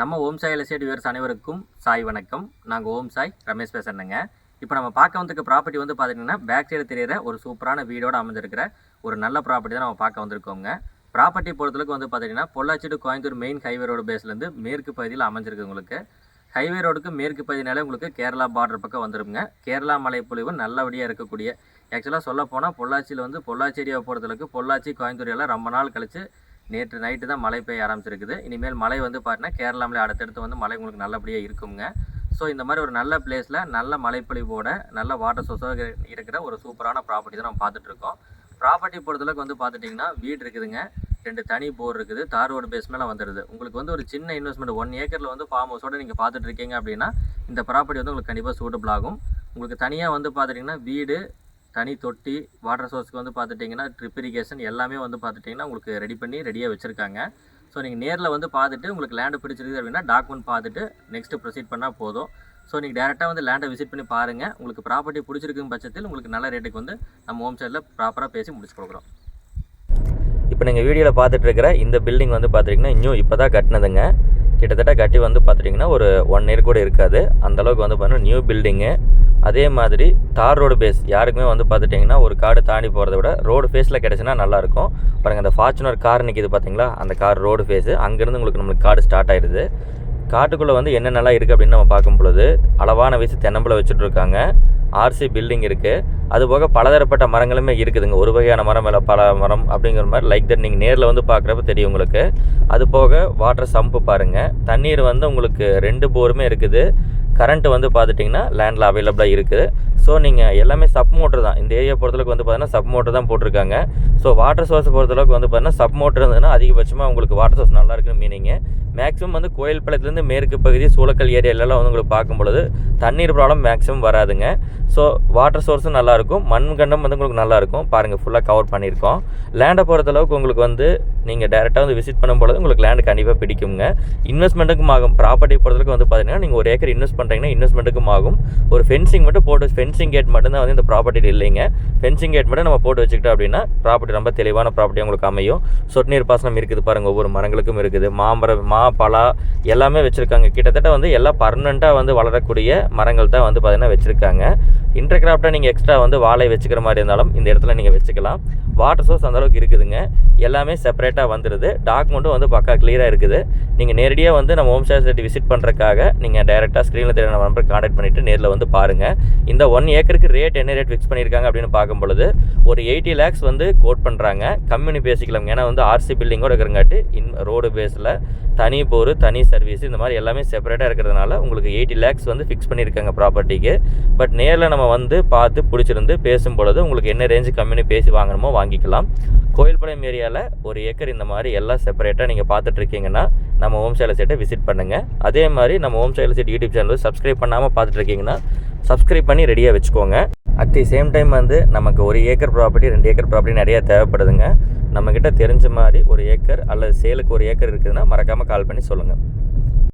நம்ம ஓம் சாய் எலசேட் வியூவர்ஸ் அனைவருக்கும் சாய் வணக்கம். நாங்கள் ஓம் சாய் ரமேஷ் பேசுகிறேங்க இப்போ நம்ம பார்க்க வந்திருக்க ப்ராப்பர்ட்டி வந்து பார்த்தீங்கன்னா பேக் சைடு தெரியிற ஒரு சூப்பரான வீடோட அமைஞ்சிருக்கிற ஒரு நல்ல ப்ராப்பர்ட்டி தான் நம்ம பார்க்க வந்திருக்கோங்க. ப்ராப்பர்ட்டி பொறுத்தளவுக்கு வந்து பார்த்தீங்கன்னா Pollachi to Coimbatore main highway road பேஸ்லேருந்து மேற்கு பகுதியில் அமைஞ்சிருக்கு உங்களுக்கு. ஹைவே ரோடுக்கு மேற்கு பகுதினாலே உங்களுக்கு கேரளா பார்டர் பக்கம் வந்துருங்க கேரளா மலைப்பொழிவு நல்லபடியாக இருக்கக்கூடிய. ஆக்சுவலாக சொல்ல போனால் பொள்ளாச்சியில் வந்து பொள்ளாச்சி ஏரியாவை பொறுத்தளவுக்கு பொள்ளாச்சி கோயம்புத்தூர் எல்லாம் ரொம்ப நாள் கழித்து நேற்று நைட்டு தான் மழை பெய்ய ஆரம்பிச்சிருக்குது. இனிமேல் மழை வந்து பார்த்தீங்கன்னா கேரளாமலே அடுத்தடுத்து வந்து மழை உங்களுக்கு நல்லபடியாக இருக்குங்க. ஸோ இந்த மாதிரி ஒரு நல்ல பிளேஸில் நல்ல மழைப்பொழிவோட நல்ல வாட்டர் சோர்ஸாக இருக்கிற ஒரு சூப்பரான ப்ராப்பர்ட்டி தான் நம்ம பார்த்துட்ருக்கோம் ப்ராப்பர்ட்டி பொறுத்தளவுக்கு வந்து பார்த்துட்டிங்கன்னா வீடு இருக்குதுங்க. ரெண்டு தனி போர் இருக்குது. தார் ரோடு பேஸ் மேலே வந்துடுது. உங்களுக்கு வந்து ஒரு சின்ன இன்வெஸ்ட்மெண்ட் ஒன் ஏக்கரில் வந்து ஃபார்ம் ஹவுஸோட நீங்கள் பார்த்துட்டு இருக்கீங்க அப்படின்னா இந்த ப்ராப்பர்ட்டி வந்து உங்களுக்கு கண்டிப்பாக சூட்டபிள் ஆகும். உங்களுக்கு தனியாக வந்து பார்த்துட்டிங்கன்னா வீடு தனி தொட்டி வாட்டர் சோர்ஸ்க்கு வந்து பார்த்துட்டிங்கன்னா ட்ரிப் இரிகேஷன் எல்லாமே வந்து பார்த்துட்டிங்கன்னா உங்களுக்கு ரெடி பண்ணி ரெடியாக வச்சுருக்காங்க. ஸோ நீங்கள் நேரில் வந்து பார்த்துட்டு உங்களுக்கு லேண்டு பிடிச்சிருக்கு அப்படின்னா டாக்குமெண்ட் பார்த்துட்டு நெக்ஸ்ட்டு ப்ரொசீட் பண்ணால் போதும். ஸோ நீங்கள் டேரெக்டாக வந்து லேண்டை விசிட் பண்ணி பாருங்கள் உங்களுக்கு ப்ராப்பர்ட்டி பிடிச்சிருக்கும் பட்சத்தில் உங்களுக்கு நல்ல ரேட்டுக்கு வந்து நம்ம ஹோம் சைடில் ப்ராப்பராக பேசி முடிச்சு கொடுக்குறோம். இப்போ நீங்கள் வீடியோவில் பார்த்துட்ருக்கிற இந்த பில்டிங் வந்து பார்த்துட்டிங்கன்னா இன்னும் இப்போ தான் கட்டினதுங்க. கிட்டத்தட்ட கட்டி வந்து பார்த்துட்டிங்கன்னா ஒரு ஒன் இயர் கூட இருக்காது. அந்தளவுக்கு வந்து பார்த்தீங்கன்னா நியூ பில்டிங்கு அதே மாதிரி தார் ரோடு பேஸ் யாருக்குமே வந்து பார்த்துட்டிங்கன்னா ஒரு காடு தாண்டி போகிறத விட ரோடு ஃபேஸில் கிடச்சுன்னா நல்லாயிருக்கும் பாருங்கள் அந்த ஃபார்ச்சுனர் கார் நிற்கிது பார்த்தீங்களா அந்த கார் ரோடு ஃபேஸு அங்கேருந்து உங்களுக்கு நம்மளுக்கு காடு ஸ்டார்ட் ஆகிடுது காட்டுக்குள்ளே வந்து என்னென்னலாம் இருக்குது அப்படின்னு நம்ம பார்க்கும் பொழுது அளவான வயசு தென்னம்பிள்ளை வச்சுட்டு இருக்காங்க ஆர்சி பில்டிங் இருக்குது அது போக பலதரப்பட்ட மரங்களுமே இருக்குதுங்க. ஒரு வகையான மரம் இல்லை பல மரம் அப்படிங்கிற மாதிரி லைக் தட் நீங்கள் நேரில் வந்து பார்க்குறப்ப தெரியும் உங்களுக்கு. அது போக வாட்டர் சம்பு பாருங்கள் தண்ணீர் வந்து உங்களுக்கு ரெண்டு போருமே இருக்குது. கரண்ட் வந்து பார்த்துட்டிங்கன்னா லேண்டில் அவைலபிளாக இருக்குது. ஸோ நீங்கள் எல்லாமே சப் மோட்டர் தான். இந்த ஏரியா பொறுத்தளவுக்கு வந்து பார்த்தீங்கன்னா சப் மோட்டர் தான் போட்டிருக்காங்க. ஸோ வாட்டர் சோர்ஸ் பொறுத்தளவுக்கு வந்து பார்த்தீங்கன்னா சப் மோட்டர் இருந்ததுன்னா அதிகபட்சமாக உங்களுக்கு வாட்டர் சோர்ஸ் நல்லா இருக்குன்னு மீனிங்கு மேக்ஸிமம் வந்து கோயில்பாளையத்துலேருந்து மேற்கு பகுதி சூளக்கல் ஏரியாலலாம் வந்து உங்களுக்கு பார்க்கும் பொழுது தண்ணீர் ப்ராப்ளம் மேக்ஸிமம் வராதுங்க. ஸோ வாட்டர் சோர்ஸும் நல்லாயிருக்கும் மண் கண்டம் வந்து உங்களுக்கு நல்லாயிருக்கும் பாருங்கள் ஃபுல்லாக கவர் பண்ணியிருக்கோம். லேண்டை பொறுத்தளவுக்கு உங்களுக்கு வந்து நீங்கள் டேரெக்டாக வந்து விசிட் பண்ணும்போது உங்களுக்கு லேண்டு கண்டிப்பாக பிடிக்குங்க. இன்வெஸ்ட்மெண்ட்டுக்கும் ஆகும். ப்ராப்பர்ட்டி பொறுத்தளவுக்கு வந்து பார்த்தீங்கன்னா நீங்கள் ஒரு ஏக்கர் இன்வெஸ்ட் பண்ணுறீங்கன்னா இன்வெஸ்ட்மெண்ட்டுக்கும் ஆகும். ஒரு ஃபென்சிங் மட்டும் போட்டு ஃபென்சிங் கேட் மட்டும்தான் வந்து இந்த ப்ராப்பர்ட்டி இல்லைங்க. ஃபென்சிங் கேட் மட்டும் நம்ம போட்டு வச்சுக்கிட்டோம் அப்படின்னா ப்ராப்பர்ட்டி ரொம்ப தெளிவான ப்ராப்பர்ட்டி உங்களுக்கு அமையும். சொட்டு நீர் பாசனம் இருக்குது பாருங்கள் ஒவ்வொரு மரங்களுக்கும் இருக்குது. மாமரம் மா பலா எல்லாமே வச்சுருக்காங்க. கிட்டத்தட்ட வந்து எல்லாம் பர்மனெண்ட்டாக வந்து வளரக்கூடிய மரங்கள் தான் வந்து பார்த்திங்கன்னா வச்சுருக்காங்க. இன்டர்கிராஃப்டாக நீங்கள் எக்ஸ்ட்ரா வந்து வாழை வச்சுக்கிற மாதிரி இருந்தாலும் இந்த இடத்துல நீங்கள் வச்சுக்கலாம். வாட்டர் சோர்ஸ் அந்தளவுக்கு இருக்குதுங்க. எல்லாமே செப்பரேட்டாக வந்துடுது டாக்குமெண்ட்டும் வந்து பக்கா கிளியராக இருக்குது. நீங்கள் நேரடியாக வந்து நம்ம ஹோம் ஸ்டே விசிட் பண்ணுறதுக்காக நீங்கள் டேரெக்டாக ஸ்க்ரீனில் தெரியாத நம்பருக்கு காண்டாக்ட் பண்ணிவிட்டு நேரில் வந்து பாருங்கள் இந்த ஒன் ஏக்கருக்கு ரேட் என்ன ரேட் ஃபிக்ஸ் பண்ணியிருக்காங்க அப்படின்னு பார்க்கும் பொழுது ஒரு எயிட்டி லேக்ஸ் வந்து கோட் பண்ணுறாங்க கம்யூனி பேசிக்கலாம். ஏன்னா வந்து ஆர்சி பில்டிங்கோட இருக்கிறங்காட்டி இன் ரோடு பேஸில் தனி போர் தனி சர்வீஸ் இந்த மாதிரி எல்லாமே செப்பரேட்டாக இருக்கிறதுனால உங்களுக்கு எயிட்டி லேக்ஸ் வந்து ஃபிக்ஸ் பண்ணியிருக்காங்க ப்ராப்பர்ட்டிக்கு பட் நேரில் நம்ம வந்து பார்த்து பிடிச்சிருந்து பேசும் பொழுது உங்களுக்கு என்ன ரேஞ்சு கம்யூனி பேசி வாங்கணுமோ வாங்கிக்கலாம். கோயில்பாளையம் ஏரியாவில் ஒரு ஏக்கர் இந்த மாதிரி எல்லாம் செப்பரேட்டாக நீங்கள் பார்த்துட்ருக்கீங்கன்னா நம்ம ஹோம் சேலை செட்டை விசிட் பண்ணுங்கள் அதே மாதிரி நம்ம ஹோம் சேலை செட் யூடியூப் சேனல் சப்ஸ்கிரைப் பண்ணாமல் பார்த்துட்ருக்கீங்கன்னா சப்ஸ்கிரைப் பண்ணி ரெடியாக வச்சுக்கோங்க. அட் தி சேம் டைம் வந்து நமக்கு ஒரு ஏக்கர் ப்ராப்பர்ட்டி ரெண்டு ஏக்கர் ப்ராப்பர்ட்டி நிறையா தேவைப்படுதுங்க. நம்மக்கிட்ட தெரிஞ்ச மாதிரி ஒரு ஏக்கர் அல்லது சேலுக்கு ஒரு ஏக்கர் இருக்குதுன்னா மறக்காமல் கால் பண்ணி சொல்லுங்கள்